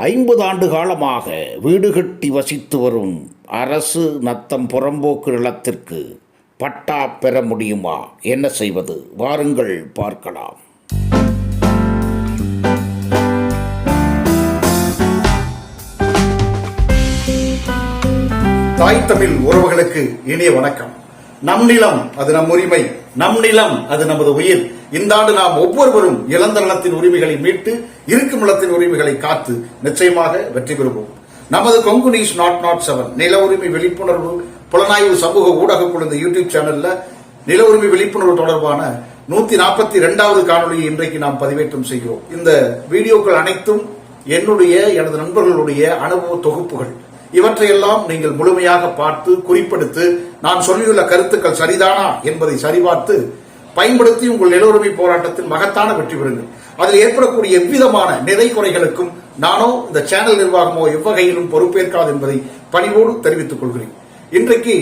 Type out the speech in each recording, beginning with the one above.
ஐம்பது ஆண்டு காலமாக வீடு கட்டி வசித்து வரும் அரசு நத்தம் புறம்போக்கு நிலத்திற்கு பட்டா பெற முடியுமா? என்ன செய்வது? வாருங்கள் பார்க்கலாம். தாய் தமிழ் உறவுகளுக்கு இனிய வணக்கம். நம் நிலம் அது நம் உரிமை. நம் நிலம் அது நமது உயிர். இந்த ஆண்டு நாம் ஒவ்வொருவரும் இழந்த நலத்தின் உரிமைகளை மீட்டு இருக்கும் நிலத்தின் உரிமைகளை காத்து நிச்சயமாக வெற்றி பெறுவோம். நமது கொங்கு நாட் நாட் செவன் நில உரிமை விழிப்புணர்வு புலனாய்வு சமூக ஊடக குழந்த யூடியூப் சேனல்ல நில உரிமை விழிப்புணர்வு தொடர்பான நூத்தி நாற்பத்தி இரண்டாவது காணொலியை இன்றைக்கு நாம் பதிவேற்றம் செய்கிறோம். இந்த வீடியோக்கள் அனைத்தும் என்னுடைய எனது நண்பர்களுடைய அனுபவ தொகுப்புகள். இவற்றையெல்லாம் நீங்கள் முழுமையாக பார்த்து குறிப்பெடுத்து நான் சொல்லியுள்ள கருத்துக்கள் சரிதானா என்பதை சரிபார்த்து பயன்படுத்தி உங்கள் நிலவுரிமை போராட்டத்தில் மகத்தான வெற்றி பெறுங்கள். அதில் ஏற்படக்கூடிய எவ்விதமான நிறை குறைகளுக்கும் நானோ இந்த சேனல் நிர்வாகமோ எவ்வகையிலும் பொறுப்பேற்காது என்பதை பணிவோடு தெரிவித்துக் கொள்கிறேன். இன்றைக்கு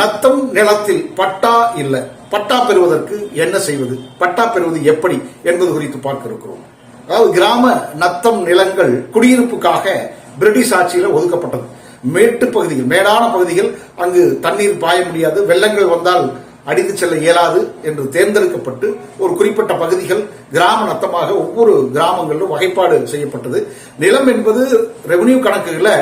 நத்தம் நிலத்தில் பட்டா இல்லை. பட்டா பெறுவதற்கு என்ன செய்வது? பட்டா பெறுவது எப்படி என்பது குறித்து பார்க்க இருக்கிறோம். அதாவது கிராம நத்தம் நிலங்கள் குடியிருப்புக்காக பிரிட்டிஷ் ஆட்சியில் ஒதுக்கப்பட்டது. மேட்டு பகுதிகள் மேடான பகுதிகள் அங்கு தண்ணீர் பாய முடியாது வெள்ளங்கள் வந்தால் அடித்து செல்ல இயலாது என்று தேர்ந்தெடுக்கப்பட்டு ஒரு குறிப்பிட்ட பகுதிகள் கிராம நத்தமாக ஒவ்வொரு கிராமங்களிலும் வகைப்பாடு செய்யப்பட்டது. நிலம் என்பது ரெவன்யூ கணக்குகளை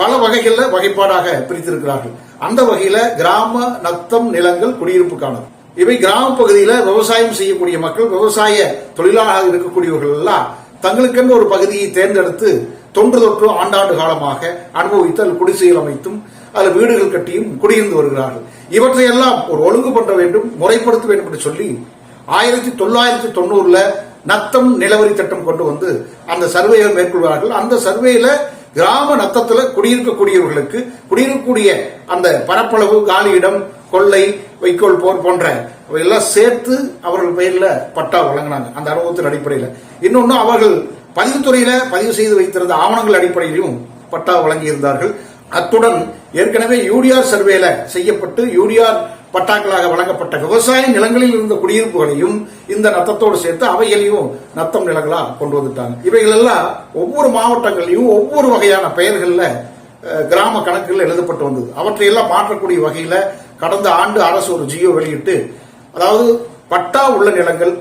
பல வகைகளில் வகைப்பாடாக பிரித்திருக்கிறார்கள். அந்த வகையில கிராம நத்தம் நிலங்கள் குடியிருப்புக்கானது. இவை கிராம பகுதியில விவசாயம் செய்யக்கூடிய மக்கள் விவசாய தொழிலாளராக இருக்கக்கூடியவர்கள் எல்லாம் தங்களுக்கென்று ஒரு பகுதியை தேர்ந்தெடுத்து தொன்று தொற்று ஆண்டாண்டு காலமாக அனுபவித்து அதில் குடிசைகள் அமைத்தும் அதில் வீடுகள் கட்டியும் குடியிருந்து வருகிறார்கள். இவற்றை எல்லாம் ஒரு ஒழுங்கு பண்ண வேண்டும் முறைப்படுத்த வேண்டும் என்று சொல்லி ஆயிரத்தி தொள்ளாயிரத்தி தொண்ணூறுல நத்தம் நிலவரி திட்டம் கொண்டு வந்து அந்த சர்வேயை மேற்கொள்வார்கள். அந்த சர்வேல கிராம நத்தத்தில் குடியிருக்கக்கூடியவர்களுக்கு குடியிருக்கக்கூடிய அந்த பரப்பளவு காலியிடம் கொள்ளை வைக்கோல் போர் போன்ற எல்லாம் சேர்த்து அவர்கள் பெயர்ல பட்டா வழங்கினாங்க. அந்த அனுபவத்தின் அடிப்படையில். இன்னொன்னு அவர்கள் பதிவுத்துறையில பதிவு செய்து வைத்திருந்த ஆவணங்கள் அடிப்படையிலும் பட்டா வழங்கியிருந்தார்கள். அத்துடன் ஏற்கனவே யூடிஆர் சர்வேல செய்யப்பட்டு யூடிஆர் பட்டாக்களாக வழங்கப்பட்ட விவசாய நிலங்களில் இருந்த குடியிருப்புகளையும் இந்த நத்தத்தோடு சேர்த்து அவைகளையும் நத்தம் நிலங்களா கொண்டு வந்துட்டாங்க. இவைகள் எல்லாம் ஒவ்வொரு மாவட்டங்களையும் ஒவ்வொரு வகையான பெயர்கள்ல கிராம கணக்குகள் எழுதப்பட்டு வந்தது. அவற்றையெல்லாம் மாற்றக்கூடிய வகையில கடந்த ஆண்டு அரசு ஒரு ஜியோ வெளியிட்டு அதாவது பட்டா உள்ள நிலங்கள்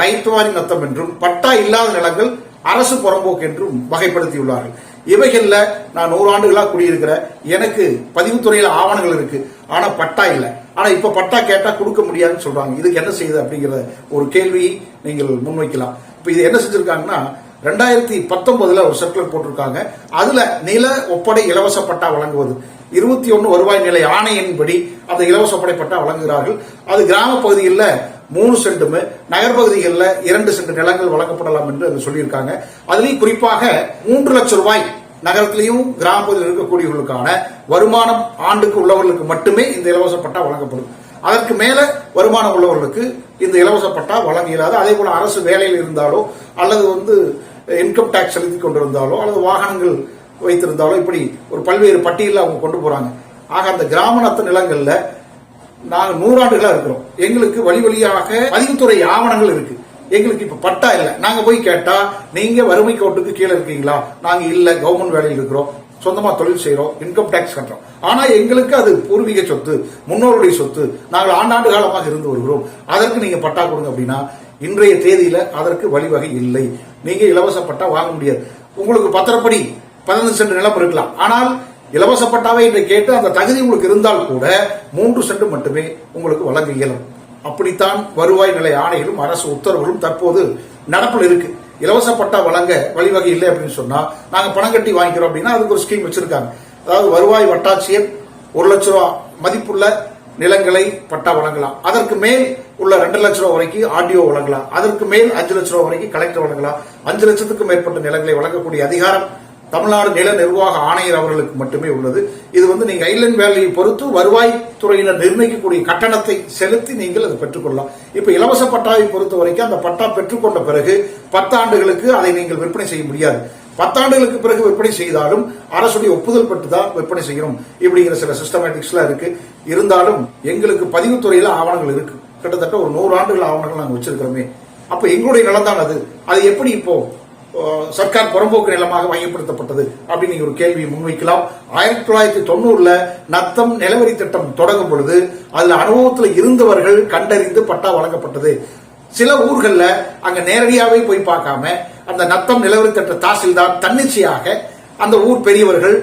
ரைத்துவாரி நத்தம் என்றும் பட்டா இல்லாத நிலங்கள் அரசு புறம்போக்கு என்றும் வகைப்படுத்தியுள்ளார்கள். இவைகள்ல நான் நூறு ஆண்டுகளா குடியிருக்கிறேன் எனக்கு பதிவுத்துறையில ஆவணங்கள் இருக்கு. ஆனா பட்டா இல்லை. ஆனா இப்ப பட்டா கேட்டா கொடுக்க முடியாதுன்னு சொல்றாங்க. இதுக்கு என்ன செய்யுது அப்படிங்கிற ஒரு கேள்வியை நீங்கள் முன்வைக்கலாம். இப்ப இது என்ன செஞ்சிருக்காங்கன்னா ரெண்டாயிரத்தி பத்தொன்பதுல ஒரு சர்க்குலர் போட்டிருக்காங்க. அதுல நில ஒப்படை இலவச பட்டா வழங்குவது. இருபத்தி ஒன்று வருவாய் நிலை ஆணையின்படி அந்த இலவச ஒப்படை பட்டா வழங்குகிறார்கள். அது கிராம பகுதிகளில் மூணு சென்ட்டுமே நகர்பகுதிகளில் இரண்டு சென்ட் நிலங்கள் வழங்கப்படலாம் என்று அது சொல்லியிருக்காங்க. அதுலேயும் குறிப்பாக மூன்று லட்சம் ரூபாய் நகரத்திலையும் கிராம பகுதியில் இருக்கக்கூடியவர்களுக்கான வருமானம் ஆண்டுக்கு உள்ளவர்களுக்கு மட்டுமே இந்த இலவச பட்டா வழங்கப்படும். அதற்கு மேல வருமானம் உள்ளவர்களுக்கு இந்த இலவச பட்டா வழங்க இயலாது அதே போல அரசு வேலையில் இருந்தாலோ அல்லது வந்து இன்கம் டேக்ஸ் செலுத்தி கொண்டிருந்தாலோ அல்லது வாகனங்கள் வைத்திருந்தாலோ இப்படி ஒரு பல்வேறு பட்டியலில் அவங்க கொண்டு போறாங்க. ஆக அந்த கிராம நிலங்களில் நிலங்கள்ல நாங்க நூறாண்டுகளா இருக்கிறோம். எங்களுக்கு வழி வழியாக பதிவுத்துறை ஆவணங்கள் இருக்கு. எங்களுக்கு இப்ப பட்டா இல்லை. நாங்க போய் கேட்டா நீங்க வறுமை கோட்டுக்கு கீழே இருக்கீங்களா? நாங்க இல்ல கவர்மெண்ட் வேலையில் இருக்கிறோம். சொந்தமா தொழில் செய்யறோம் இன்கம் டேக்ஸ் கட்டுறோம். ஆனா எங்களுக்கு அது பூர்வீக சொத்து முன்னோருடைய சொத்து. நாங்கள் ஆண்டாண்டு காலமாக இருந்து வருகிறோம். அதற்கு நீங்க பட்டா கொடுங்க அப்படின்னா இன்றைய தேதியில அதற்கு வழிவகை இல்லை. நீங்க இலவச பட்டா வாங்க முடியாது. உங்களுக்கு பத்திரப்படி பதினஞ்சு சென்ட் நிலம் இருக்கலாம். ஆனால் இலவச பட்டாவை என்று கேட்டு அந்த தகுதி உங்களுக்கு இருந்தால் கூட மூன்று சென்ட் மட்டுமே உங்களுக்கு வழங்க இயலும். அப்படித்தான் வருவாய் நிலை ஆணையிலும் அரசு உத்தரவுகளும் தற்போது நடப்பில் இருக்கு. இலவச பட்டா வழங்க வழிவகை இல்லை அப்படின்னு சொன்னா நாங்க பணம் கட்டி வாங்கிக்கிறோம் அப்படின்னா அதுக்கு ஒரு ஸ்கீம் வச்சிருக்காங்க. அதாவது வருவாய் வட்டாட்சியர் ஒரு லட்ச ரூபா மதிப்புள்ள நிலங்களை பட்டா வழங்கலாம். அதற்கு மேல் உள்ள ரெண்டு லட்ச ரூபா வரைக்கும் ஆர்டிஓ வழங்கலாம். அதற்கு மேல் அஞ்சு லட்ச ரூபா வரைக்கும் கலெக்டர் வழங்கலாம். அஞ்சு லட்சத்துக்கும் மேற்பட்ட நிலங்களை வழங்கக்கூடிய அதிகாரம் தமிழ்நாடு நில நிர்வாக ஆணையர் அவர்களுக்கு மட்டுமே உள்ளது. இது வந்து நீங்க ஐலண்ட் வேலையை பொறுத்து வருவாய் துறையினர் நிர்ணயிக்கக்கூடிய கட்டணத்தை செலுத்தி நீங்கள் அதை பெற்றுக்கொள்ளலாம். இப்ப இலவச பட்டாவை பொறுத்த வரைக்கும் அந்த பட்டா பெற்றுக்கொண்ட பிறகு பத்தாண்டுகளுக்கு அதை நீங்கள் விற்பனை செய்ய முடியாது. பத்தாண்டுகளுக்கு பிறகு விற்பனை செய்தாலும் அரசுடைய ஒப்புதல் பெற்று தான் விற்பனை செய்யணும் இப்படிங்கிற சில சிஸ்டமேட்டிக்ஸ்லாம் இருக்கு. இருந்தாலும் எங்களுக்கு பதிவுத்துறையில ஆவணங்கள் இருக்கு. கிட்டத்தட்ட ஒரு நூறு ஆண்டுகள் ஆவணங்கள் நாங்கள் வச்சிருக்கிறோமே. அப்ப எங்களுடைய நிலம் தான் அது. அது எப்படி இப்போ சர்க்கார் புறம்போக்கு நிலமாக மையப்படுத்தப்பட்டது அப்படின்னு நீங்க ஒரு கேள்வியை முன்வைக்கலாம். ஆயிரத்தி தொள்ளாயிரத்தி தொண்ணூறுல நத்தம் நிலவரி திட்டம் தொடங்கும் பொழுது அதுல அனுபவத்தில் இருந்தவர்கள் கண்டறிந்து பட்டா வழங்கப்பட்டது. சில ஊர்கள்ல அங்க நேரடியாவே போய் பார்க்காம அந்த நத்தம் நிலவரி திட்ட தாசில்தார் தன்னிச்சையாக அந்த ஊர் பெரியவர்கள்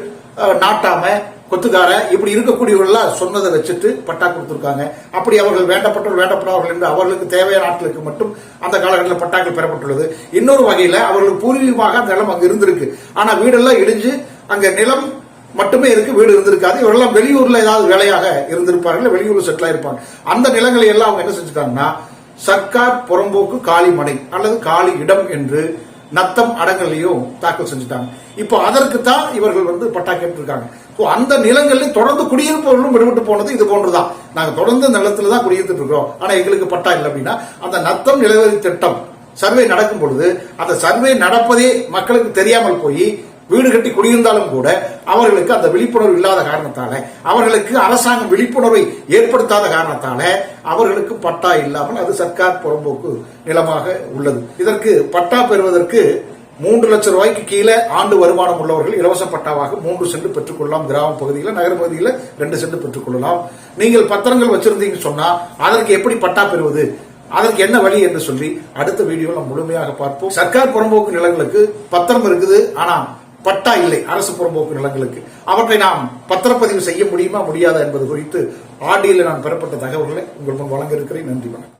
நாட்டாம கொத்துக்கார இப்படி இருக்கக்கூடியவர்கள்லாம் சொன்னதை வச்சுட்டு பட்டா கொடுத்துருக்காங்க. அப்படி அவர்கள் வேண்டப்பட்டவர்கள் என்று அவர்களுக்கு தேவையான நாட்களுக்கு மட்டும் அந்த காலகட்டத்தில் பட்டாக்கள் பெறப்பட்டுள்ளது. இன்னொரு வகையில் அவர்களுக்கு பூர்வீகமாக அந்த நிலம் அங்கே இருந்திருக்கு. ஆனால் வீடெல்லாம் இடிஞ்சு அங்கே நிலம் மட்டுமே இருக்கு வீடு இருந்திருக்காது. இவரெல்லாம் வெளியூர்ல ஏதாவது வேலையாக இருந்திருப்பார்கள் வெளியூர்ல செட்டில் இருப்பாங்க அந்த நிலங்களை எல்லாம் அவங்க என்ன செஞ்சுட்டாங்கன்னா சர்க்கார் புறம்போக்கு காலி மனை அல்லது காலி இடம் என்று நத்தம் அடங்கலையும் தாக்கல் செஞ்சுட்டாங்க. இப்போ அதற்கு தான் இவர்கள் வந்து பட்டா கேட்டிருக்காங்க. ஸோ அந்த நிலங்களில் தொடர்ந்து குடியிருப்பவர்களும் விடுபட்டு போனது இது போன்றுதான். நாங்கள் தொடர்ந்து நிலத்தில் தான் குடியிருந்துட்டு இருக்கிறோம். ஆனால் எங்களுக்கு பட்டா இல்லை அப்படின்னா அந்த நத்தம் நிலவரி திட்டம் சர்வே நடக்கும் பொழுது அந்த சர்வே நடப்பதே மக்களுக்கு தெரியாமல் போய் வீடு கட்டி குடியிருந்தாலும் கூட அவர்களுக்கு அந்த விழிப்புணர்வு இல்லாத காரணத்தால அவர்களுக்கு அரசாங்கம் விழிப்புணர்வை ஏற்படுத்தாத காரணத்தால அவர்களுக்கு பட்டா இல்லாமல் அது சர்க்கார் புறம்போக்கு நிலமாக உள்ளது. இதற்கு பட்டா பெறுவதற்கு மூன்று லட்சம் ரூபாய்க்கு கீழே ஆண்டு வருமானம் உள்ளவர்கள் இலவச பட்டாவாக மூன்று சென்று பெற்றுக்கொள்ளலாம் கிராம பகுதியில் நகர பகுதியில் ரெண்டு சென்று பெற்றுக்கொள்ளலாம் நீங்கள் பத்திரங்கள் வச்சிருந்தீங்கன்னு சொன்னா அதற்கு எப்படி பட்டா பெறுவது? அதற்கு என்ன வழி என்று சொல்லி அடுத்த வீடியோவில் முழுமையாக பார்ப்போம். சர்க்கார் புறம்போக்கு நிலங்களுக்கு பத்திரம் இருக்குது. ஆனா பட்டா இல்லை அரசு புறம்போக்கு நிலங்களுக்கு. அவற்றை நாம் பத்திரப்பதிவு செய்ய முடியுமா முடியாதா என்பது குறித்து ஆடியில் நான் பெறப்பட்ட தகவல்களை உங்கள் முன் வழங்க இருக்கிறேன். நன்றி வணக்கம்.